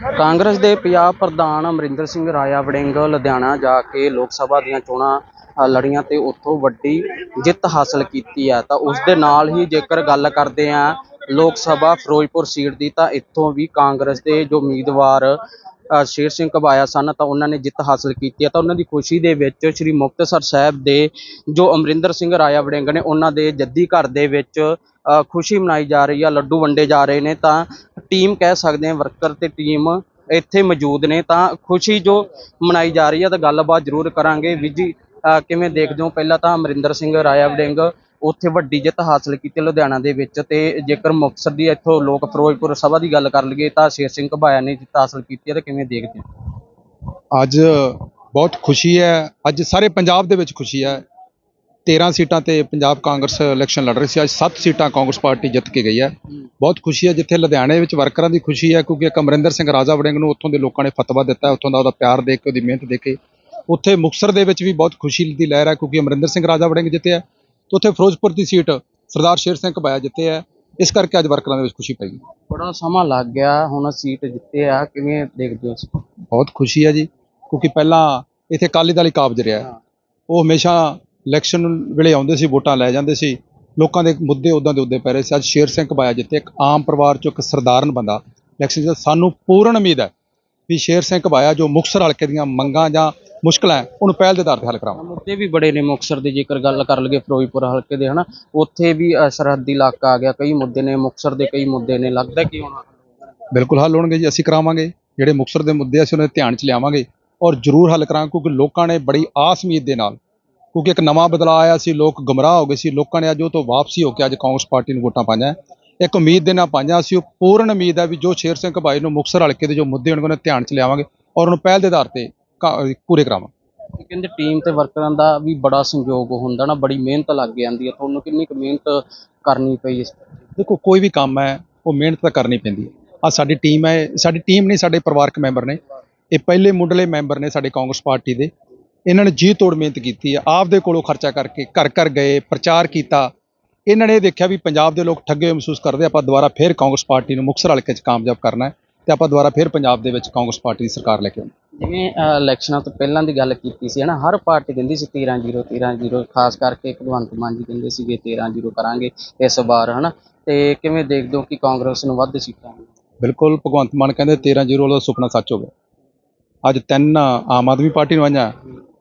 ਕਾਂਗਰਸ ਦੇ ਪੰਜਾਬ ਪ੍ਰਧਾਨ ਅਮਰਿੰਦਰ ਸਿੰਘ ਰਾਜਾ ਵੜਿੰਗ ਲੁਧਿਆਣਾ ਜਾ ਕੇ ਲੋਕ ਸਭਾ ਦੀਆਂ ਚੋਣਾਂ ਲੜੀਆਂ ਤੇ ਉੱਥੋਂ ਵੱਡੀ ਜਿੱਤ ਹਾਸਲ ਕੀਤੀ ਹੈ। ਤਾਂ ਉਸ ਦੇ ਨਾਲ ਹੀ ਜੇਕਰ ਗੱਲ ਕਰਦੇ ਆ ਲੋਕ ਸਭਾ ਫਿਰੋਜ਼ਪੁਰ ਸੀਟ ਦੀ, ਤਾਂ ਇੱਥੋਂ ਵੀ ਕਾਂਗਰਸ ਦੇ ਜੋ ਉਮੀਦਵਾਰ ਸ਼ੇਰ ਸਿੰਘ ਘਬਾਇਆ ਸਨ ਤਾਂ ਉਹਨਾਂ ਨੇ ਜਿੱਤ ਹਾਸਲ ਕੀਤੀ ਹੈ ਤਾਂ ਉਹਨਾਂ ਦੀ ਖੁਸ਼ੀ ਦੇ ਵਿੱਚ ਸ੍ਰੀ ਮੁਕਤਸਰ ਸਾਹਿਬ ਦੇ ਜੋ ਅਮਰਿੰਦਰ ਸਿੰਘ ਰਾਇਆ ਵੜਿੰਗ ਨੇ ਉਹਨਾਂ ਦੇ ਜੱਦੀ ਘਰ ਦੇ ਵਿੱਚ ਖੁਸ਼ੀ ਮਨਾਈ ਜਾ ਰਹੀ ਹੈ ਲੱਡੂ ਵੰਡੇ ਜਾ ਰਹੇ ਨੇ ਤਾਂ ਟੀਮ ਕਹਿ ਸਕਦੇ ਹਾਂ ਵਰਕਰ ਤੇ ਟੀਮ ਇੱਥੇ ਮੌਜੂਦ ਨੇ ਤਾਂ ਖੁਸ਼ੀ ਜੋ ਮਨਾਈ ਜਾ ਰਹੀ ਹੈ ਤਾਂ ਗੱਲਬਾਤ ਜ਼ਰੂਰ ਕਰਾਂਗੇ। ਵੀ ਜੀ ਕਿਵੇਂ ਦੇਖਦੇ ਹੋ? ਪਹਿਲਾਂ ਤਾਂ ਅਮਰਿੰਦਰ ਸਿੰਘ ਰਾਇਆ ਵੜਿੰਗ ਉੱਥੇ ਵੱਡੀ ਜਿੱਤ ਹਾਸਲ ਕੀਤੀ ਲੁਧਿਆਣਾ ਦੇ ਵਿੱਚ ਤੇ ਜੇਕਰ ਮੁਕਤਸਰ ਦੀ ਇੱਥੋਂ ਲੋਕ ਫਿਰੋਜ਼ਪੁਰ ਸਭਾ ਦੀ ਗੱਲ ਕਰ ਲਈਏ ਤਾਂ ਸ਼ੇਰ ਸਿੰਘ ਘਬਾਇਆ ਨੇ ਜਿੱਤ ਹਾਸਲ ਕੀਤੀ ਹੈ ਤਾਂ ਕਿਵੇਂ ਦੇਖਦੇ ਹੋ? ਅੱਜ ਬਹੁਤ ਖੁਸ਼ੀ ਹੈ ਅੱਜ ਸਾਰੇ ਪੰਜਾਬ ਦੇ ਵਿੱਚ ਖੁਸ਼ੀ ਹੈ। 13 ਸੀਟਾਂ ਤੇ ਪੰਜਾਬ ਕਾਂਗਰਸ ਇਲੈਕਸ਼ਨ ਲੜ ਰਹੀ ਸੀ ਅੱਜ 7 ਸੀਟਾਂ ਕਾਂਗਰਸ ਪਾਰਟੀ ਜਿੱਤ ਕੇ ਗਈ ਹੈ। ਬਹੁਤ ਖੁਸ਼ੀ ਹੈ ਜਿੱਥੇ ਲੁਧਿਆਣੇ ਵਿੱਚ ਵਰਕਰਾਂ ਦੀ ਖੁਸ਼ੀ ਹੈ ਕਿਉਂਕਿ ਇੱਕ ਅਮਰਿੰਦਰ ਸਿੰਘ ਰਾਜਾ ਵੜਿੰਗ ਨੂੰ ਉੱਥੋਂ ਦੇ ਲੋਕਾਂ ਨੇ ਫਤਵਾ ਦਿੱਤਾ ਉੱਥੋਂ ਦਾ ਉਹਦਾ ਪਿਆਰ ਦੇਖ ਕੇ ਉਹਦੀ ਮਿਹਨਤ ਦੇਖ ਕੇ। ਉੱਥੇ ਮੁਕਤਸਰ ਦੇ ਵਿੱਚ ਵੀ ਬਹੁਤ ਖੁਸ਼ੀ ਦੀ ਲਹਿਰ ਹੈ ਕਿਉਂਕਿ ਅਮਰਿੰਦਰ ਸਿੰਘ ਰਾਜਾ ਵੜਿੰਗ ਜਿੱਤਿਆ। ਤੇ ਉੱਥੇ ਫਿਰੋਜ਼ਪੁਰ ਦੀ ਸੀਟ ਸਰਦਾਰ ਸ਼ੇਰ ਸਿੰਘ ਘਬਾਇਆ ਜਿੱਤੇ ਹੈ ਇਸ ਕਰਕੇ ਅੱਜ ਵਰਕਰਾਂ ਦੇ ਵਿੱਚ ਖੁਸ਼ੀ ਪਈ। ਬੜਾ ਸਮਾਂ ਲੱਗ ਗਿਆ ਹੁਣ ਸੀਟ ਜਿੱਤੇ ਆ। ਕਿਵੇਂ ਦੇਖਦੇ ਹੋ ਬਹੁਤ ਖੁਸ਼ੀ ਹੈ ਜੀ ਕਿਉਂਕਿ ਪਹਿਲਾਂ ਇੱਥੇ ਅਕਾਲੀ ਦਲ ਹੀ ਕਾਬਜ ਰਿਹਾ। ਹੈ। ਉਹ ਹਮੇਸ਼ਾ ਇਲੈਕਸ਼ਨ ਵੇਲੇ ਆਉਂਦੇ ਸੀ ਵੋਟਾਂ ਲੈ ਜਾਂਦੇ ਸੀ। ਲੋਕਾਂ ਦੇ ਮੁੱਦੇ ਉਦਾਂ ਦੇ ਉਦੇ ਪੈ ਰਹੇ ਸੀ। ਅੱਜ ਸ਼ੇਰ ਸਿੰਘ ਘਬਾਇਆ ਜਿੱਤੇ ਇੱਕ ਆਮ ਪਰਿਵਾਰ ਚੋਂ ਇੱਕ ਸਰਦਾਰਨ ਬੰਦਾ। ਇਲੈਕਸ਼ਨ 'ਚ ਸਾਨੂੰ ਪੂਰਨ ਉਮੀਦ ਹੈ ਵੀ ਸ਼ੇਰ ਸਿੰਘ ਘਬਾਇਆ ਜੋ ਮੁਕਤਸਰ ਹਲਕੇ ਦੀਆਂ ਮੰਗਾਂ ਜਾਂ ਮੁਸ਼ਕਲਾਂ ਹੈ, ਉਹਨੂੰ ਪਹਿਲ ਦੇ ਆਧਾਰ ਤੇ ਹੱਲ ਕਰਾਵਾਂਗੇ। ਮੁੱਦੇ ਵੀ ਬੜੇ ਨੇ ਮੁਕਤਸਰ ਦੀ ਜੇਕਰ ਗੱਲ ਕਰ ਲਈਏ ਫਿਰੋਜ਼ਪੁਰ ਹਲਕੇ ਦੇ ਹਨਾ ਉੱਥੇ ਵੀ ਅ, ਸਰਹੱਦੀ ਇਲਾਕਾ ਆ ਗਿਆ ਕਈ ਮੁੱਦੇ ਨੇ ਮੁਕਤਸਰ ਦੇ ਕਈ ਮੁੱਦੇ ਨੇ ਲੱਗਦਾ ਕਿ ਹੁਣ ਬਿਲਕੁਲ ਹੱਲ ਹੋਣਗੇ ਜੀ ਅਸੀਂ ਕਰਾਵਾਂਗੇ ਜਿਹੜੇ ਮੁਕਤਸਰ ਦੇ ਮੁੱਦੇ ਆ, ਅਸੀਂ ਉਹਨਾਂ ਦੇ ਧਿਆਨ 'ਚ ਲਿਆਵਾਂਗੇ ਔਰ ਜ਼ਰੂਰ ਹੱਲ ਕਰਾਂਗੇ ਕਿਉਂਕਿ ਲੋਕਾਂ ਨੇ ਬੜੀ ਆਸ ਉਮੀਦ ਦੇ ਨਾਲ ਕਿਉਂਕਿ ਇੱਕ ਨਵਾਂ ਬਦਲਾਅ ਆਇਆ ਸੀ ਲੋਕ ਗੁੰਮਰਾਹ ਹੋ ਗਏ ਸੀ ਲੋਕਾਂ ਨੇ ਅੱਜ ਉਹ ਤੋਂ ਵਾਪਸੀ ਹੋ ਕੇ ਅੱਜ ਕਾਂਗਰਸ ਪਾਰਟੀ ਨੂੰ ਵੋਟਾਂ ਪਾਈਆਂ। ਇੱਕ ਉਮੀਦ ਦੇ ਨਾਲ ਪਾਈਆਂ ਸੀ ਉਹ ਪੂਰਨ ਉਮੀਦ ਹੈ ਵੀ ਜੋ ਸ਼ੇਰ ਸਿੰਘ ਭਾਈ ਨੂੰ ਮੁਕਤਸਰ ਹਲਕੇ ਦੇ ਜੋ ਮੁੱਦੇ ਹੋਣਗੇ ਉਹਨਾਂ ਧਿਆਨ 'ਚ ਲਿਆਵਾਂਗੇ ਔਰ ਉਹਨੂੰ ਪਹਿਲ ਦੇ ਆਧਾਰ ਤੇ ਕਾ- ਪੂਰੇ ਕਰਾਵਾਂਗੇ ਕਹਿੰਦੇ ਟੀਮ ਤੇ ਵਰਕਰਾਂ ਦਾ ਵੀ ਬੜਾ ਸੰਯੋਗ ਹੁੰਦਾ ਨਾ ਬੜੀ ਮਿਹਨਤ ਲੱਗ ਜਾਂਦੀ ਹੈ। ਤੁਹਾਨੂੰ ਕਿੰਨੀ ਕੁ ਮਿਹਨਤ ਕਰਨੀ ਪਈ ਇਸ ਦੇਖੋ ਕੋਈ ਵੀ ਕੰਮ ਹੈ ਉਹ ਮਿਹਨਤ ਤਾਂ ਕਰਨੀ ਪੈਂਦੀ ਹੈ। ਆ ਸਾਡੀ ਟੀਮ ਹੈ ਸਾਡੀ ਟੀਮ ਨਹੀਂ ਸਾਡੇ ਪਰਿਵਾਰਕ ਮੈਂਬਰ ਨੇ। ਇਹ ਪਹਿਲੇ ਮੁੱਢਲੇ ਮੈਂਬਰ ਨੇ ਸਾਡੇ ਕਾਂਗਰਸ ਪਾਰਟੀ ਦੇ। ਇਹਨਾਂ ਨੇ ਜੀ ਤੋੜ ਮਿਹਨਤ ਕੀਤੀ ਹੈ। ਆਪਦੇ ਕੋਲੋਂ ਖਰਚਾ ਕਰਕੇ ਘਰ ਘਰ ਗਏ ਪ੍ਰਚਾਰ ਕੀਤਾ। ਇਹਨਾਂ ਨੇ ਇਹ ਦੇਖਿਆ ਵੀ ਪੰਜਾਬ ਦੇ ਲੋਕ ਠੱਗੇ ਹੋਏ ਮਹਿਸੂਸ ਕਰਦੇ ਆਪਾਂ ਦੁਬਾਰਾ ਫਿਰ ਕਾਂਗਰਸ ਪਾਰਟੀ ਨੂੰ ਮੁਕਤਸਰ ਹਲਕੇ 'ਚ ਕਾਮਯਾਬ ਕਰਨਾ ਹੈ ਤੇ ਆਪਾਂ ਦੁਬਾਰਾ ਫਿਰ ਪੰਜਾਬ ਦੇ ਵਿੱਚ ਕਾਂਗਰਸ ਪਾਰਟੀ ਦੀ ਸਰਕਾਰ ਲੈ ਕੇ ਆਉਣੀ ਜਿਵੇਂ ਇਲੈਕਸ਼ਨਾਂ ਤੋਂ ਪਹਿਲਾਂ ਦੀ ਗੱਲ ਕੀਤੀ ਸੀ, ਹਨਾ, ਹਰ ਪਾਰਟੀ ਕਹਿੰਦੀ ਸੀ 13 0 13 0 ਖਾਸ ਕਰਕੇ ਭਗਵੰਤ ਮਾਨ ਜੀ ਕਹਿੰਦੇ ਸੀਗੇ 13 0 ਕਰਾਂਗੇ ਇਸ ਵਾਰ, ਹਨਾ। ਤੇ ਕਿਵੇਂ ਦੇਖਦੇ ਹੋ ਕਿ ਕਾਂਗਰਸ ਨੂੰ ਵੱਧ ਸੀਟਾਂ ਬਿਲਕੁਲ, ਭਗਵੰਤ ਮਾਨ ਕਹਿੰਦੇ 13 ਜ਼ੀਰੋ ਵਾਲਾ ਸੁਪਨਾ ਸੱਚ ਹੋ ਗਿਆ। ਅੱਜ ਤਿੰਨ ਆਮ ਆਦਮੀ ਪਾਰਟੀ ਨੂੰ ਆਈਆਂ।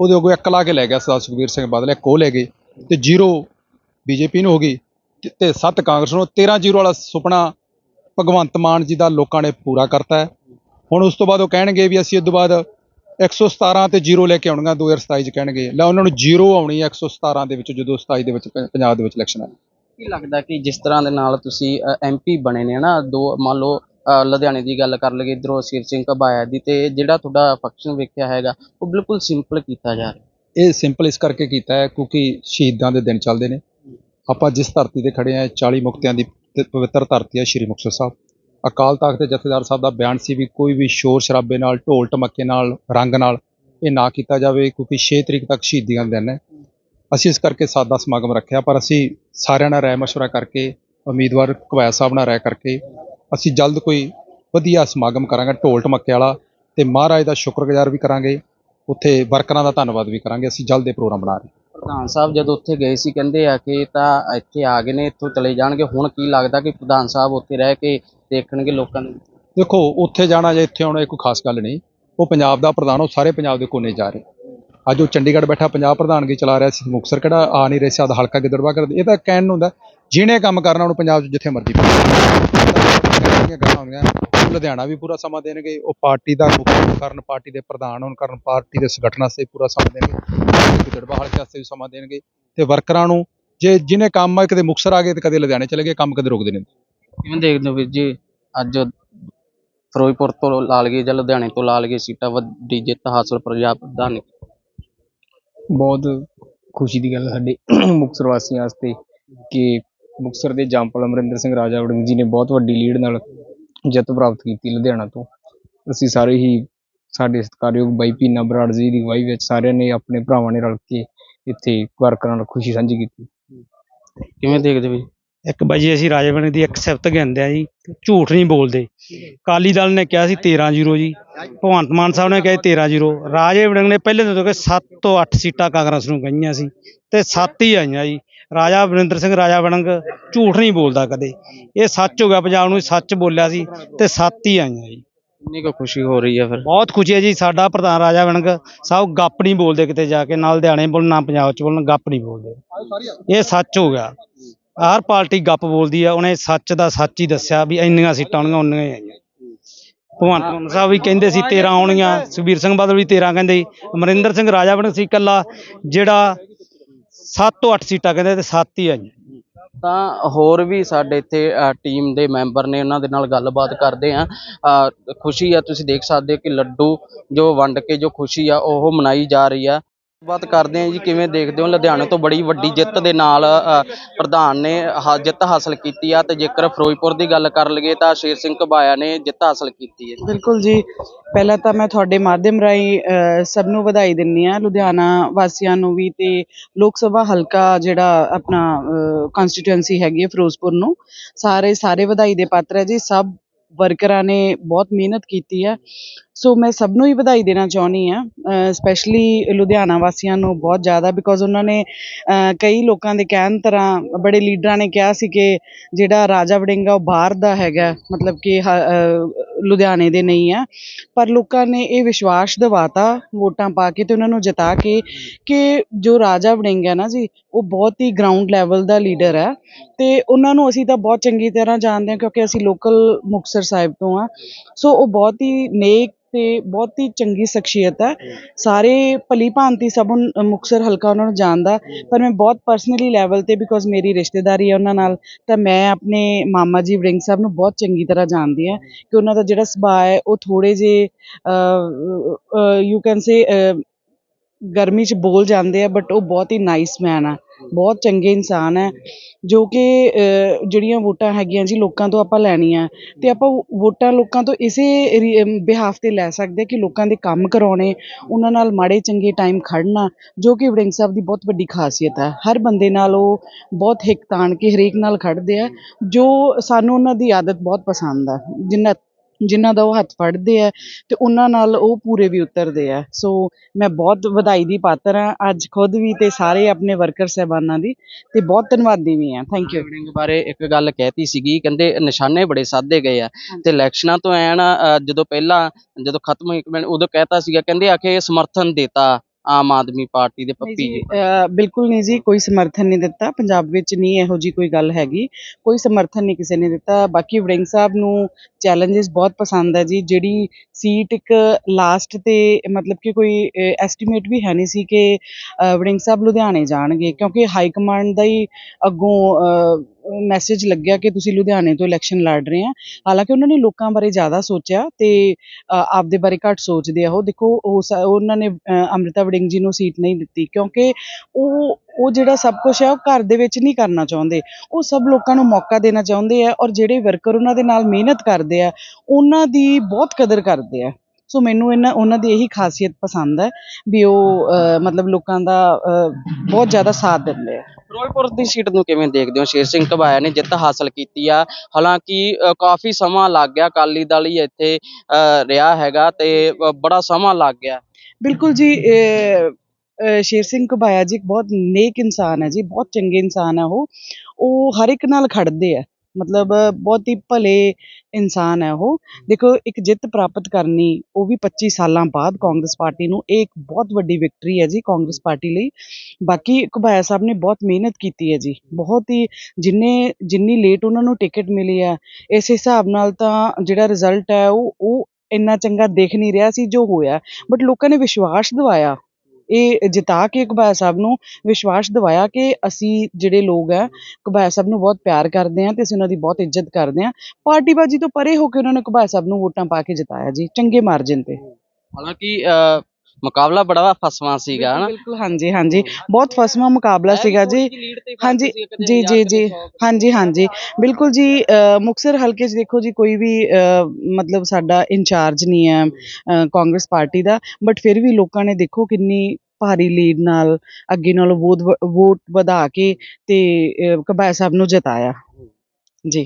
ਉਹਦੇ ਅੱਗੋਂ ਇੱਕ ਲਾ ਕੇ ਲੈ ਗਿਆ ਸਰਦਾਰ ਸੁਖਬੀਰ ਸਿੰਘ ਬਾਦਲ, ਇੱਕ ਉਹ ਲੈ ਗਏ। ਤੇ ਜ਼ੀਰੋ ਬੀਜੇਪੀ ਨੂੰ ਹੋ ਗਈ ਤੇ- ਤੇ ਸੱਤ ਕਾਂਗਰਸ ਨੂੰ 13 ਜ਼ੀਰੋ ਵਾਲਾ ਸੁਪਨਾ ਭਗਵੰਤ ਮਾਨ ਜੀ ਦਾ ਲੋਕਾਂ ਨੇ ਪੂਰਾ ਕਰਤਾ ਹੈ। ਹੁਣ ਉਸ ਤੋਂ ਬਾਅਦ ਉਹ ਕਹਿਣਗੇ ਵੀ ਅਸੀਂ ਇਸ ਤੋਂ ਬਾਅਦ 117 ਤੇ ਜ਼ੀਰੋ ਲੈ ਕੇ ਆਉਣੀਆਂ 2027 ਚ ਕਹਿਣਗੇ। ਲੈ ਉਹਨਾਂ ਨੂੰ ਜ਼ੀਰੋ ਆਉਣੀ ਹੈ 117 ਦੇ ਵਿੱਚ ਜਦੋਂ 27 ਦੇ ਵਿੱਚ ਪੰਜਾਬ ਦੇ ਵਿੱਚ ਇਲੈਕਸ਼ਨ ਆ ਕੀ ਲੱਗਦਾ ਕਿ ਜਿਸ ਤਰ੍ਹਾਂ ਦੇ ਨਾਲ ਤੁਸੀਂ ਐਮਪੀ ਬਣੇ ਨੇ ਨਾ ਦੋ ਮੰਨ ਲਓ ਲੁਧਿਆਣੇ ਦੀ ਗੱਲ ਕਰ ਲਈਏ ਇਧਰੋਂ ਸ਼ੇਰ ਸਿੰਘ ਘਬਾਇਆ ਦੀ ਤੇ ਜਿਹੜਾ ਤੁਹਾਡਾ ਫੰਕਸ਼ਨ ਵੇਖਿਆ ਹੈਗਾ ਉਹ ਬਿਲਕੁਲ ਸਿੰਪਲ ਕੀਤਾ ਜਾ ਰਿਹਾ। ਇਹ ਸਿੰਪਲ ਇਸ ਕਰਕੇ ਕੀਤਾ ਹੈ ਕਿਉਂਕਿ ਸ਼ਹੀਦਾਂ ਦੇ ਦਿਨ ਚੱਲਦੇ ਨੇ। ਆਪਾਂ ਜਿਸ ਧਰਤੀ ਤੇ ਖੜੇ ਆ 40 ਮੁਕਤਿਆਂ ਦੀ ਪਵਿੱਤਰ ਧਰਤੀ ਹੈ ਸ਼੍ਰੀ ਮੁਕਤਸਰ ਸਾਹਿਬ। ਅਕਾਲ ਤਖਤ ਦੇ ਜਥੇਦਾਰ ਸਾਹਿਬ ਦਾ ਬਿਆਨ ਸੀ ਵੀ ਕੋਈ ਵੀ ਸ਼ੋਰ ਸ਼ਰਾਬੇ ਨਾਲ, ਢੋਲ ਟਮੱਕੇ ਨਾਲ, ਰੰਗ ਨਾਲ ਇਹ ਨਾ ਕੀਤਾ ਜਾਵੇ, ਕਿਉਂਕਿ 6 ਤਰੀਕ ਤੱਕ ਸ਼ਹੀਦੀਆਂ ਦਾ ਦਿਨ ਹੈ। ਅਸੀਂ ਇਸ ਕਰਕੇ ਸਾਦਾ ਸਮਾਗਮ ਰੱਖਿਆ, ਪਰ ਅਸੀਂ ਸਾਰਿਆਂ ਨਾਲ ਰਾਏ ਮਸ਼ਵਰਾ ਕਰਕੇ, ਉਮੀਦਵਾਰ ਕਵਾਇਆ ਸਾਹਿਬ ਨਾਲ ਰਾਏ ਕਰਕੇ, ਅਸੀਂ ਜਲਦ ਕੋਈ ਵਧੀਆ ਸਮਾਗਮ ਕਰਾਂਗੇ, ਢੋਲ ਢਮੱਕੇ ਵਾਲਾ, ਤੇ ਮਹਾਰਾਜ ਦਾ ਸ਼ੁਕਰਗੁਜ਼ਾਰ ਵੀ ਕਰਾਂਗੇ, ਉੱਥੇ ਵਰਕਰਾਂ ਦਾ ਧੰਨਵਾਦ ਵੀ ਕਰਾਂਗੇ, ਅਸੀਂ ਜਲਦ ਇਹ ਪ੍ਰੋਗਰਾਮ ਬਣਾ ਰਹੇ ਪ੍ਰਧਾਨ ਸਾਹਿਬ ਜਦੋਂ ਉੱਥੇ ਗਏ ਸੀ, ਕਹਿੰਦੇ ਆ ਕਿ ਤਾਂ ਇੱਥੇ ਆ ਗਏ ਨੇ, ਇੱਥੋਂ ਚਲੇ ਜਾਣਗੇ। ਹੁਣ ਕੀ ਲੱਗਦਾ ਕਿ ਪ੍ਰਧਾਨ ਸਾਹਿਬ ਉੱਥੇ ਰਹਿ ਕੇ ਦੇਖਣਗੇ ਲੋਕਾਂ ਨੂੰ? ਦੇਖੋ, ਉੱਥੇ ਜਾਣਾ ਜਾਂ ਇੱਥੇ ਆਉਣਾ ਇਹ ਕੋਈ ਖਾਸ ਗੱਲ ਨਹੀਂ। ਉਹ ਪੰਜਾਬ ਦਾ ਪ੍ਰਧਾਨ, ਉਹ ਸਾਰੇ ਪੰਜਾਬ ਦੇ ਕੋਨੇ ਜਾ ਰਹੇ। ਅੱਜ ਉਹ ਚੰਡੀਗੜ੍ਹ ਬੈਠਾ, ਪੰਜਾਬ ਪ੍ਰਧਾਨਗੀ ਚਲਾ ਰਿਹਾ ਸੀ, ਮੁਕਤਸਰ ਕਿਹੜਾ ਆ ਨਹੀਂ ਰਿਹਾ ਸੀ ਆਦਾ ਹਲਕਾ ਗਿੱਦੜਵਾ ਕਰਦੇ। ਇਹ ਤਾਂ ਕਹਿਣ ਨੂੰ ਹੁੰਦਾ, ਜਿਹਨੇ ਕੰਮ ਕਰਨਾ ਉਹਨੂੰ ਪੰਜਾਬ 'ਚ ਜਿੱਥੇ ਮਰਜ਼ੀ ਗੱਲਾਂ ਹੋਣਗੀਆਂ ਲੁਧਿਆਣਾ ਵੀ ਪੂਰਾ ਸਮਾਂ ਦੇਣਗੇ ਉਹ ਪਾਰਟੀ ਦਾ ਮੁੱਖ ਕਰਨ ਪਾਰਟੀ ਦੇ ਪ੍ਰਧਾਨ ਹੋਣ ਕਰਨ ਪਾਰਟੀ ਦੇ ਸੰਗਠਨ ਵਾਸਤੇ ਪੂਰਾ ਸਮਾਂ ਦੇਣਗੇ। ਗਿੱਦੜਵਾ ਹਲਕੇ ਵਾਸਤੇ ਵੀ ਸਮਾਂ ਦੇਣਗੇ ਤੇ ਵਰਕਰਾਂ ਨੂੰ ਜੇ ਜਿਹਨੇ ਕੰਮ ਆ ਕਦੇ ਮੁਕਤਸਰ ਆ ਗਏ ਤੇ ਕਦੇ ਲੁਧਿਆਣੇ ਚਲੇ ਗਏ ਕੰਮ ਕਦੇ ਰੁਕਦੇ ਨਹੀਂ ਕਿਵੇਂ ਦੇਖਦੇ ਹੋ ਵੀਰ ਜੀ ਅੱਜ ਫਿਰੋਜ਼ਪੁਰ ਤੋਂ ਲਾ ਲਈਏ ਜਾਂ ਲੁਧਿਆਣੇ ਤੋਂ ਲਾ ਲਈਏ ਸੀਟਾਂ ਵੱਡੀ ਜਿੱਤ ਹਾਸਲ ਪੰਜਾਬ ਪ੍ਰਧਾਨ ਨੇ ਬਹੁਤ ਖੁਸ਼ੀ ਦੀ ਗੱਲ ਹੈ ਸਾਡੇ ਮੁਕਤਸਰ ਵਾਸੀਆਂ ਵਾਸਤੇ ਕਿ ਮੁਕਤਸਰ ਦੇ ਜੰਪਲ ਅਮਰਿੰਦਰ ਸਿੰਘ ਰਾਜਾ ਵੜਿੰਗ ਜੀ ਨੇ ਬਹੁਤ ਵੱਡੀ ਲੀਡ ਨਾਲ ਜਿੱਤ ਪ੍ਰਾਪਤ ਕੀਤੀ ਲੁਧਿਆਣਾ ਤੋਂ। ਅਸੀਂ ਸਾਰੇ ਹੀ ਸਾਡੇ ਸਤਿਕਾਰਯੋਗ ਬਾਈ ਪੀਨਾ ਬਰਾੜ ਜੀ ਦੀ ਅਗਵਾਈ ਵਿੱਚ ਸਾਰਿਆਂ ਨੇ ਆਪਣੇ ਭਰਾਵਾਂ ਨੇ ਰਲ ਕੇ ਇੱਥੇ ਵਰਕਰਾਂ ਨਾਲ ਖੁਸ਼ੀ ਸਾਂਝੀ ਕੀਤੀ। ਕਿਵੇਂ ਦੇਖਦੇ ਹੋ ਜੀ? ਇੱਕ ਬਾਈ ਜੀ ਅਸੀਂ ਰਾਜੇ ਬਣੇ ਦੀ ਇੱਕ ਸਿਫਤ ਗਿਣਦੇ ਆ ਜੀ ਝੂਠ ਨਹੀਂ ਬੋਲਦੇ। ਕਾਲੀ ਦਲ ਨੇ ਕਿਹਾ ਸੀ 13-0 ਜੀ ਭਗਵੰਤ ਮਾਨ ਸਾਹਿਬ ਨੇ ਕਿਹਾ ਸੀ 13-0 ਰਾਜੇ ਵੜਿੰਗ ਨੇ ਪਹਿਲੇ ਤੋਂ ਕਿ 7 ਤੋਂ 8 ਸੀਟਾਂ ਕਾਂਗਰਸ ਨੂੰ ਗਈਆਂ ਸੀ ਤੇ 7 ਹੀ ਆਈਆਂ ਜੀ। ਰਾਜਾ ਵਰਿੰਦਰ ਸਿੰਘ ਰਾਜਾ ਵੜਿੰਗ ਝੂਠ ਨਹੀਂ ਬੋਲਦਾ ਕਦੇ। ਇਹ ਸੱਚ ਹੋ ਗਿਆ ਪੰਜਾਬ ਨੂੰ ਸੱਚ ਬੋਲਿਆ ਸੀ ਤੇ 7 ਹੀ ਆਈਆਂ ਜੀ। ਕਿੰਨੀ ਕੁ ਖੁਸ਼ੀ ਹੋ ਰਹੀ ਹੈ ਫਿਰ? ਬਹੁਤ ਖੁਸ਼ੀ ਹੈ ਜੀ ਸਾਡਾ ਪ੍ਰਧਾਨ ਰਾਜਾ ਵੜਿੰਗ ਸਾਹਿਬ ਗੱਪ ਨਹੀਂ ਬੋਲਦੇ ਕਿਤੇ ਜਾ ਕੇ ਨਾਲ ਦਿਹਾੜੇ ਬੋਲਣ ਨਾ ਪੰਜਾਬ ਚ ਬੋਲਣ ਗੱਪ ਨਹੀਂ ਬੋਲਦੇ। ਇਹ ਸੱਚ ਹੋ ਗਿਆ। ਹਰ ਪਾਰਟੀ ਗੱਪ ਬੋਲਦੀ ਆ ਉਹਨੇ ਸੱਚ ਦਾ ਸੱਚ ਹੀ ਦੱਸਿਆ ਵੀ ਇੰਨੀਆਂ ਸੀਟਾਂ ਆਉਣਗੀਆਂ ਉਨੀਆਂ ਹੀ ਆਈਆਂ। ਭਗਵੰਤ ਮਾਨ ਸਾਹਿਬ ਵੀ ਕਹਿੰਦੇ ਸੀ 13 ਆਉਣਗੀਆਂ ਸੁਖਬੀਰ ਸਿੰਘ ਬਾਦਲ ਵੀ 13 ਕਹਿੰਦੇ ਅਮਰਿੰਦਰ ਸਿੰਘ ਰਾਜਾ ਵੜਿੰਗ ਸੀ ਇਕੱਲਾ ਜਿਹੜਾ 7 ਤੋਂ 8 ਸੀਟਾਂ ਕਹਿੰਦੇ ਤੇ 7 ਹੀ ਆਈਆਂ ਤਾਂ ਹੋਰ ਵੀ ਸਾਡੇ ਇੱਥੇ ਟੀਮ ਦੇ ਮੈਂਬਰ ਨੇ ਉਹਨਾਂ ਦੇ ਨਾਲ ਗੱਲਬਾਤ ਕਰਦੇ ਆ। ਖੁਸ਼ੀ ਆ, ਤੁਸੀਂ ਦੇਖ ਸਕਦੇ ਹੋ ਕਿ ਲੱਡੂ ਜੋ ਵੰਡ ਕੇ ਜੋ ਖੁਸ਼ੀ ਆ, ਉਹ ਮਨਾਈ ਜਾ ਰਹੀ ਆ। ਬਾਤ ਕਰਦੇ ਆ ਜੀ ਕਿਵੇਂ ਦੇਖਦੇ ਹੋ? ਲੁਧਿਆਣੇ ਤੋਂ ਬੜੀ ਵੱਡੀ ਜਿੱਤ ਦੇ ਨਾਲ ਅ, ਪ੍ਰਧਾਨ ਨੇ ਹਾ- ਜਿੱਤ ਹਾਸਲ ਕੀਤੀ ਆ ਤੇ ਜੇਕਰ ਫਿਰੋਜ਼ਪੁਰ ਦੀ ਗੱਲ ਕਰ ਲਈਏ ਤਾਂ ਸ਼ੇਰ ਸਿੰਘ ਘਬਾਇਆ ਨੇ ਜਿੱਤ ਹਾਸਲ ਕੀਤੀ ਹੈ ਬਿਲਕੁਲ ਜੀ। ਪਹਿਲਾਂ ਤਾਂ ਮੈਂ ਤੁਹਾਡੇ ਮਾਧਿਅਮ ਰਾਹੀਂ ਅ, ਸਭ ਨੂੰ ਵਧਾਈ ਦਿੰਨੀ ਆ ਲੁਧਿਆਣਾ ਵਾਸੀਆਂ ਨੂੰ ਵੀ ਤੇ ਲੋਕ ਸਭਾ ਹਲਕਾ ਜਿਹੜਾ ਆਪਣਾ ਕਨਸਟੀਟੂਐਂਸੀ ਹੈਗੀ ਹੈ ਫਿਰੋਜ਼ਪੁਰ ਨੂੰ ਸਾਰੇ ਸਾਰੇ ਵਧਾਈ ਦੇ ਪਾਤਰ ਹੈ ਜੀ। ਸਭ ਵਰਕਰਾਂ ਨੇ ਬਹੁਤ ਮਿਹਨਤ ਕੀਤੀ ਹੈ। ਸੋ ਮੈਂ ਸਭ ਨੂੰ ਹੀ ਵਧਾਈ ਦੇਣਾ ਚਾਹੁੰਦੀ ਆ ਸਪੈਸ਼ਲੀ ਲੁਧਿਆਣਾ ਵਾਸੀਆਂ ਨੂੰ ਬਹੁਤ ਜ਼ਿਆਦਾ ਬਿਕੋਜ਼ ਉਹਨਾਂ ਨੇ ਕਈ ਲੋਕਾਂ ਦੇ ਕਹਿਣ ਤਰ੍ਹਾਂ ਬੜੇ ਲੀਡਰਾਂ ਨੇ ਕਿਹਾ ਸੀ ਕਿ ਜਿਹੜਾ ਰਾਜਾ ਵੜਿੰਗਾ ਉਹ ਬਾਹਰ ਦਾ ਹੈਗਾ, ਮਤਲਬ ਕਿ ਹ- ਲੁਧਿਆਣੇ ਦੇ ਨਹੀਂ ਆ, ਪਰ ਲੋਕਾਂ ਨੇ ਇਹ ਵਿਸ਼ਵਾਸ ਦਿਵਾਤਾ ਵੋਟਾਂ ਪਾ ਕੇ ਤੇ ਉਹਨਾਂ ਨੂੰ ਜਿਤਾ ਕੇ ਕਿ ਜੋ ਰਾਜਾ ਵੜਿੰਗ ਹੈ ਨਾ ਜੀ, ਉਹ ਬਹੁਤ ਹੀ ਗਰਾਊਂਡ ਲੈਵਲ ਦਾ ਲੀਡਰ ਹੈ ਤੇ ਉਹਨਾਂ ਨੂੰ ਅਸੀਂ ਤਾਂ ਬਹੁਤ ਚੰਗੀ ਤਰ੍ਹਾਂ ਜਾਣਦੇ ਹਾਂ ਕਿਉਂਕਿ ਅਸੀਂ ਲੋਕਲ ਮੁਕਤਸਰ ਸਾਹਿਬ ਤੋਂ ਆ ਸੋ ਉਹ ਬਹੁਤ ਹੀ ਨੇਕ ਤੇ ਬਹੁਤ ਹੀ ਚੰਗੀ ਸ਼ਖਸੀਅਤ ਹੈ। ਸਾਰੇ ਭਲੀ ਭਾਂਤੀ ਸਭ ਉਨ- ਮੁਕਤਸਰ ਹਲਕਾ ਉਹਨਾਂ ਨੂੰ ਜਾਣਦਾ। ਪਰ ਮੈਂ ਬਹੁਤ ਪਰਸਨਲੀ ਲੈਵਲ ਤੇ ਬਿਕੋਜ਼ ਮੇਰੀ ਰਿਸ਼ਤੇਦਾਰੀ ਹੈ ਉਹਨਾਂ ਨਾਲ, ਤਾਂ ਮੈਂ ਆਪਣੇ ਮਾਮਾ ਜੀ ਵੜਿੰਗ ਸਾਹਿਬ ਨੂੰ ਬਹੁਤ ਚੰਗੀ ਤਰ੍ਹਾਂ ਜਾਣਦੀ ਹਾਂ ਕਿ ਉਹਨਾਂ ਦਾ ਜਿਹੜਾ ਸੁਭਾਅ ਹੈ, ਉਹ ਥੋੜੇ ਜੇ ਯੂ ਕੈਨ ਸੇ ਗਰਮੀ 'ਚ ਬੋਲ ਜਾਂਦੇ ਆ ਬਟ ਉਹ ਬਹੁਤ ਹੀ ਨਾਈਸ ਮੈਨ ਆ। ਬਹੁਤ ਚੰਗੇ ਇਨਸਾਨ ਹੈ, ਜੋ ਕਿ ਜਿਹੜੀਆਂ ਵੋਟਾਂ ਹੈਗੀਆਂ ਜੀ ਲੋਕਾਂ ਤੋਂ ਆਪਾਂ ਲੈਣੀਆਂ ਅਤੇ ਆਪਾਂ ਵੋਟਾਂ ਲੋਕਾਂ ਤੋਂ ਇਸੇ ਰੀ ਬਿਹਾਫ ਤੇ ਲੈ ਸਕਦੇ ਕਿ ਲੋਕਾਂ ਦੇ ਕੰਮ ਕਰਾਉਣੇ, ਉਹਨਾਂ ਨਾਲ ਮਾੜੇ ਚੰਗੇ ਟਾਈਮ ਖੜ੍ਹਨਾ, ਜੋ ਕਿ ਵੜਿੰਗ ਸਾਹਿਬ ਦੀ ਬਹੁਤ ਵੱਡੀ ਖਾਸੀਅਤ ਹੈ। ਹਰ ਬੰਦੇ ਨਾਲ ਉਹ ਬਹੁਤ ਹਿੱਕ ਤਾਣ ਕੇ ਹਰੇਕ ਨਾਲ ਖੜ੍ਹਦੇ ਆ, ਜੋ ਸਾਨੂੰ ਉਹਨਾਂ ਦੀ ਆਦਤ ਬਹੁਤ ਪਸੰਦ ਆ ਜਿੰਨਾ ਜਿਨ੍ਹਾਂ ਦਾ ਉਹ ਹੱਥ ਫੜਦੇ ਆ ਤੇ ਉਹਨਾਂ ਨਾਲ ਉਹ ਪੂਰੇ ਵੀ ਉਤਰਦੇ ਆ। ਸੋ ਮੈਂ ਬਹੁਤ ਵਧਾਈ ਦੀ ਪਾਤਰ ਆ। ਅੱਜ ਖੁਦ ਵੀ ਤੇ ਸਾਰੇ ਆਪਣੇ ਵਰਕਰ ਸਹਿਬਾਨਾਂ ਦੀ ਤੇ ਬਹੁਤ ਧੰਨਵਾਦੀ ਵੀ ਆ। ਥੈਂਕ ਯੂ ਵੜਿੰਗ ਬਾਰੇ ਇੱਕ ਗੱਲ ਕਹਿਤੀ ਸੀਗੀ ਕਹਿੰਦੇ ਨਿਸ਼ਾਨੇ ਬੜੇ ਸਾਧੇ ਗਏ ਆ ਤੇ ਇਲੈਕਸ਼ਨਾਂ ਤੋਂ ਐਨ ਜਦੋਂ ਪਹਿਲਾਂ ਜਦੋਂ ਖਤਮ ਹੋਈ ਕਮੈਂਟ ਉਦੋਂ ਕਹਿਤਾ ਸੀਗਾ ਕਹਿੰਦੇ ਆਖੇ ਸਮਰਥਨ ਦੇਤਾ। ਆਮ ਆਦਮੀ ਪਾਰਟੀ ਦੇ ਪੱਪੀ ਜੀ ਅਹ ਬਿਲਕੁਲ ਨਹੀਂ ਜੀ ਕੋਈ ਸਮਰਥਨ ਨਹੀਂ ਦਿੱਤਾ। ਪੰਜਾਬ ਵਿੱਚ ਨਹੀਂ ਇਹੋ ਜੀ ਕੋਈ ਗੱਲ ਹੈਗੀ। ਕੋਈ ਸਮਰਥਨ ਨਹੀਂ ਕਿਸੇ ਨੇ ਦਿੱਤਾ। ਬਾਕੀ ਵੜਿੰਗ ਸਾਹਿਬ ਨੂੰ ਚੈਲੰਜਸ ਬਹੁਤ ਪਸੰਦ ਹੈ ਜੀ। ਜਿਹੜੀ ਸੀਟ ਇੱਕ ਲਾਸਟ ਤੇ ਮਤਲਬ ਕਿ ਕੋਈ ਐਸਟੀਮੇਟ ਵੀ ਹੈ ਨਹੀਂ ਸੀ ਕਿ ਅਹ, ਵੜਿੰਗ ਸਾਹਿਬ ਲੁਧਿਆਣੇ ਜਾਣਗੇ। ਕਿਉਂਕਿ ਹਾਈ ਕਮਾਂਡ ਦਾ ਹੀ ਅੱਗੋਂ ਮੈਸੇਜ ਲੱਗਿਆ ਕਿ ਤੁਸੀਂ ਲੁਧਿਆਣੇ ਤੋਂ ਇਲੈਕਸ਼ਨ ਲੜ ਰਹੇ ਆ। ਹਾਲਾਂਕਿ ਉਹਨਾਂ ਨੇ ਲੋਕਾਂ ਬਾਰੇ ਜ਼ਿਆਦਾ ਸੋਚਿਆ ਤੇ ਆਪਦੇ ਬਾਰੇ ਘੱਟ ਸੋਚਦੇ ਆ। ਉਹ ਦੇਖੋ ਉਹ ਸ- ਉਹਨਾਂ ਨੇ ਅ, ਅੰਮ੍ਰਿਤਾ ਵੜਿੰਗ ਜੀ ਨੂੰ ਸੀਟ ਨਹੀਂ ਦਿੱਤੀ ਕਿਉਂਕਿ ਉਹ ਉਹ ਜਿਹੜਾ ਸਭ ਕੁਝ ਹੈ ਉਹ ਘਰ ਦੇ ਵਿੱਚ ਨਹੀਂ ਕਰਨਾ ਚਾਹੁੰਦੇ। ਉਹ ਸਭ ਲੋਕਾਂ ਨੂੰ ਮੌਕਾ ਦੇਣਾ ਚਾਹੁੰਦੇ ਆ ਔਰ ਜਿਹੜੇ ਵਰਕਰ ਉਹਨਾਂ ਦੇ ਨਾਲ ਮਿਹਨਤ ਕਰਦੇ ਆ ਉਹਨਾਂ ਦੀ ਬਹੁਤ ਕਦਰ ਕਰਦੇ ਆ। ਸੋ ਮੈਨੂੰ ਇਹਨਾਂ ਉਹਨਾਂ ਦੀ ਇਹੀ ਖਾਸੀਅਤ ਪਸੰਦ ਹੈ ਵੀ ਉਹ ਮਤਲਬ ਲੋਕਾਂ ਦਾ ਬਹੁਤ ਜ਼ਿਆਦਾ ਸਾਥ ਦਿੰਦੇ ਆ। ਫਿਰੋਜ਼ਪੁਰ ਦੀ ਸੀਟ ਨੂੰ ਕਿਵੇਂ ਦੇਖਦੇ ਹੋ? ਸ਼ੇਰ ਸਿੰਘ ਘਬਾਇਆ ਨੇ ਜਿੱਤ ਹਾਸਲ ਕੀਤੀ ਆ। ਹਾਲਾਂਕਿ ਕਾਫੀ ਸਮਾਂ ਲੱਗ ਗਿਆ ਅਕਾਲੀ ਦਲ ਹੀ ਇੱਥੇ ਰਿਹਾ ਹੈਗਾ ਤੇ ਬੜਾ ਸਮਾਂ ਲੱਗ ਗਿਆ। ਬਿਲਕੁਲ ਜੀ ਸ਼ੇਰ ਸਿੰਘ ਘੁਬਾਇਆ ਜੀ ਇੱਕ ਬਹੁਤ ਨੇਕ ਇਨਸਾਨ ਹੈ ਜੀ ਬਹੁਤ ਚੰਗੇ ਇਨਸਾਨ ਹੈ ਉਹ। ਉਹ ਹਰ ਇੱਕ ਨਾਲ ਖੜਦੇ ਆ। ਮਤਲਬ ਬਹੁਤ ਹੀ ਭਲੇ ਇਨਸਾਨ ਹੈ ਉਹ। ਦੇਖੋ, ਇੱਕ ਜਿੱਤ ਪ੍ਰਾਪਤ ਕਰਨੀ, ਉਹ ਵੀ 25 ਸਾਲਾਂ ਬਾਅਦ ਕਾਂਗਰਸ ਪਾਰਟੀ ਨੂੰ, ਇਹ ਇੱਕ ਬਹੁਤ ਵੱਡੀ ਵਿਕਟਰੀ ਹੈ ਜੀ ਕਾਂਗਰਸ ਪਾਰਟੀ ਲਈ। ਬਾਕੀ ਘੁਬਾਇਆ ਸਾਹਿਬ ਨੇ ਬਹੁਤ ਮਿਹਨਤ ਕੀਤੀ ਹੈ ਜੀ। ਬਹੁਤ ਹੀ ਜਿੰਨੇ, ਜਿੰਨੀ ਲੇਟ ਉਹਨਾਂ ਨੂੰ ਟਿਕਟ ਮਿਲੀ ਹੈ, ਇਸ ਹਿਸਾਬ ਨਾਲ ਤਾਂ ਜਿਹੜਾ ਰਿਜ਼ਲਟ ਹੈ ਉਹ ਉਹ ਇੰਨਾ ਚੰਗਾ ਦੇਖ ਨਹੀਂ ਰਿਹਾ ਸੀ ਜੋ ਹੋਇਆ। ਬਟ ਲੋਕਾਂ ਨੇ ਵਿਸ਼ਵਾਸ ਦਿਵਾਇਆ। ਇਹ ਜਿਤਾ ਕੇ ਘੁਬਾਇਆ ਸਾਹਿਬ ਨੂੰ ਵਿਸ਼ਵਾਸ ਦਿਵਾਇਆ ਕਿ ਅਸੀਂ ਜਿਹੜੇ ਲੋਕ ਆ ਘੁਬਾਇਆ ਸਾਹਿਬ ਨੂੰ ਬਹੁਤ ਪਿਆਰ ਕਰਦੇ ਆ ਤੇ ਅਸੀਂ ਉਹਨਾਂ ਦੀ ਬਹੁਤ ਇੱਜ਼ਤ ਕਰਦੇ ਆ ਪਾਰਟੀਬਾਜ਼ੀ ਤੋਂ ਪਰੇ ਹੋ ਕੇ ਉਹਨਾਂ ਨੇ ਘੁਬਾਇਆ ਸਾਹਿਬ ਨੂੰ ਵੋਟਾਂ ਪਾ ਕੇ ਜਿਤਾਇਆ ਜੀ ਚੰਗੇ ਮਾਰਜਨ ਤੇ। ਹਾਲਾਂਕਿ ਅ, ਮੁਕਾਬਲਾ ਬੜਾ ਫਸਵਾ ਸੀਗਾ ਹਨਾ? ਬਿਲਕੁਲ ਹਾਂਜੀ ਹਾਂਜੀ। ਬਹੁਤ ਫਸਵਾਂ ਮੁਕਾਬਲਾ ਸੀਗਾ ਜੀ। ਹਾਂਜੀ ਜੀ ਜੀ ਜੀ। ਹਾਂਜੀ ਹਾਂਜੀ। ਬਿਲਕੁਲ ਜੀ ਅ, ਮੁਕਤਸਰ ਹਲਕੇ 'ਚ ਦੇਖੋ ਜੀ ਕੋਈ ਵੀ ਮਤਲਬ ਸਾਡਾ ਇੰਚਾਰਜ ਨਹੀਂ ਹੈ ਕਾਂਗਰਸ ਪਾਰਟੀ ਦਾ। ਬਟ ਫਿਰ ਵੀ ਲੋਕਾਂ ਨੇ ਦੇਖੋ ਕਿੰਨੀ ਭਾਰੀ ਲੀਡ ਨਾਲ ਅੱਗੇ ਨਾਲੋਂ ਵੋਟ ਵੋਟ ਵਧਾ ਕੇ ਤੇ ਅਹ, ਕਬਾਇਆ ਸਾਹਿਬ ਨੂੰ ਜਿਤਾਇਆ। ਜੀ।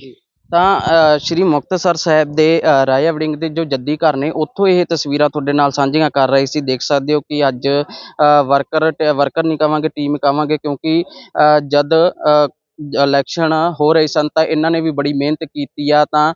ਤਾਂ ਸ਼੍ਰੀ ਮੁਕਤਸਰ ਸਾਹਿਬ ਦੇ ਰਾਜਾ ਵੜਿੰਗ ਦੇ ਜੋ ਜੱਦੀ ਘਰ ਨੇ ਉੱਥੋਂ ਇਹ ਤਸਵੀਰਾਂ ਤੁਹਾਡੇ ਨਾਲ ਸਾਂਝੀਆਂ ਕਰ ਰਹੇ ਸੀ। ਦੇਖ ਸਕਦੇ ਹੋ ਕਿ ਅੱਜ ਵਰਕਰ ਟ- ਵਰਕਰ ਨਹੀਂ ਕਵਾਂਗੇ ਟੀਮ ਕਵਾਂਗੇ ਕਿਉਂਕਿ ਜਦ ਇਲੈਕਸ਼ਨ ਹੋ ਰਹੇ ਸਨ ਤਾਂ ਇਹਨਾਂ ਨੇ ਵੀ ਬੜੀ ਮਿਹਨਤ ਕੀਤੀ ਆ। ਤਾਂ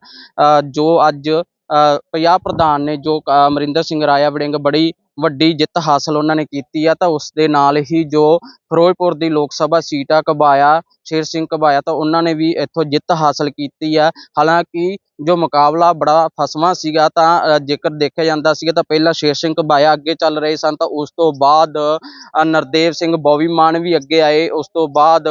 ਜੋ ਅੱਜ ਅ, ਪੰਜਾਬ ਪ੍ਰਧਾਨ ਨੇ ਜੋ ਅ, ਅਮਰਿੰਦਰ ਸਿੰਘ ਰਾਜਾ ਵੜਿੰਗ ਬੜੀ ਵੱਡੀ ਜਿੱਤ ਹਾਸਲ ਉਹਨਾਂ ਨੇ ਕੀਤੀ ਆ, ਤਾਂ ਉਸ ਦੇ ਨਾਲ ਹੀ ਜੋ ਫਿਰੋਜ਼ਪੁਰ ਦੀ ਲੋਕ ਸਭਾ ਸੀਟ ਆ, ਘਬਾਇਆ, ਸ਼ੇਰ ਸਿੰਘ ਘਬਾਇਆ, ਤਾਂ ਉਹਨਾਂ ਨੇ ਵੀ ਇੱਥੋਂ ਜਿੱਤ ਹਾਸਲ ਕੀਤੀ ਆ। ਹਾਲਾਂਕਿ ਜੋ ਮੁਕਾਬਲਾ ਬੜਾ ਫਸਵਾਂ ਸੀਗਾ, ਤਾਂ ਜੇਕਰ ਦੇਖਿਆ ਜਾਂਦਾ ਸੀਗਾ, ਤਾਂ ਪਹਿਲਾਂ ਸ਼ੇਰ ਸਿੰਘ ਘਬਾਇਆ ਅੱਗੇ ਚੱਲ ਰਹੇ ਸਨ, ਤਾਂ ਉਸ ਤੋਂ ਬਾਅਦ ਨਰਦੇਵ ਸਿੰਘ ਬੋਵੀ ਮਾਨ ਵੀ ਅੱਗੇ ਆਏ। ਉਸ ਤੋਂ ਬਾਅਦ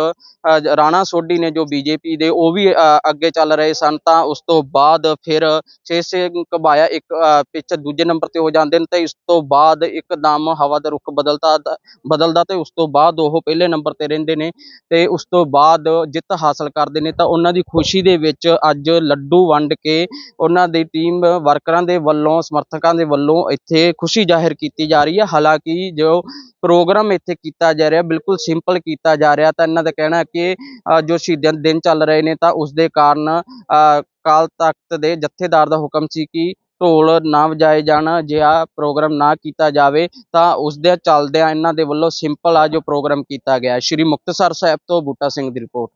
ਰਾਣਾ ਸੋਢੀ ਨੇ ਜੋ ਬੀਜੇਪੀ ਦੇ ਉਹ ਵੀ ਅੱਗੇ ਚੱਲ ਰਹੇ ਸਨ, ਤਾਂ ਉਸ ਤੋਂ ਬਾਅਦ ਫਿਰ ਸ਼ੇਰ ਸਿੰਘ ਘਬਾਇਆ ਇੱਕ ਪਿੱਛੇ ਦੂਜੇ ਨੰਬਰ ਤੇ ਹੋ ਜਾਂਦੇ ਨੇ, ਤੇ ਇਸ ਤੋਂ ਬਾਅਦ ਇੱਕਦਮ ਹਵਾ ਦਾ ਰੁਖ ਬਦਲਦਾ ਬਦਲਦਾ ਤੇ ਉਸ ਤੋਂ ਬਾਅਦ ਉਹ ਪਹਿਲੇ ਨੰਬਰ ਤੇ ਰਹਿੰਦੇ ਨੇ ਤੇ ਉਸ ਤੋਂ ਬਾਅਦ ਜਿੱਤ ਹਾਸਲ ਕਰਦੇ ਨੇ ਤਾਂ ਉਹਨਾਂ ਦੀ ਖੁਸ਼ੀ ਦੇ ਵਿੱਚ ਅੱਜ ਲੱਡੂ ਵੰਡ ਕੇ ਉਹਨਾਂ ਦੀ ਟੀਮ ਵਰਕਰਾਂ ਦੇ ਵੱਲੋਂ ਸਮਰਥਕਾਂ ਦੇ ਵੱਲੋਂ ਇੱਥੇ ਖੁਸ਼ੀ ਜ਼ਾਹਿਰ ਕੀਤੀ ਜਾ ਰਹੀ ਹੈ। ਹਾਲਾਂਕਿ ਜੋ ਪ੍ਰੋਗਰਾਮ ਇੱਥੇ ਕੀਤਾ ਜਾ ਰਿਹਾ ਬਿਲਕੁਲ ਸਿੰਪਲ ਕੀਤਾ ਜਾ ਰਿਹਾ ਤਾਂ ਇਹਨਾਂ ਦਾ ਕਹਿਣਾ ਹੈ ਕਿ ਜੋ ਸ਼ਹੀਦਾਂ ਦਿਨ ਚੱਲ ਰਹੇ ਨੇ ਤਾਂ ਉਸ ਦੇ ਕਾਰਨ ਅ, ਅਕਾਲ ਤਖਤ ਦੇ ਜਥੇਦਾਰ ਦਾ ਹੁਕਮ ਸੀ ਕਿ ਢੋਲ ਨਾ ਵਜਾਏ ਜਾਣ ਜਿਹਾ ਪ੍ਰੋਗਰਾਮ ਨਾ ਕੀਤਾ ਜਾਵੇ, ਤਾਂ ਉਸ ਦੇ ਚੱਲਦਿਆਂ ਇਹਨਾਂ ਦੇ ਵੱਲੋਂ ਸਿੰਪਲ ਆ ਜੋ ਪ੍ਰੋਗਰਾਮ ਕੀਤਾ ਗਿਆ ਸ਼੍ਰੀ ਮੁਕਤਸਰ ਸਾਹਿਬ ਤੋਂ ਬੂਟਾ ਸਿੰਘ ਦੀ ਰਿਪੋਰਟ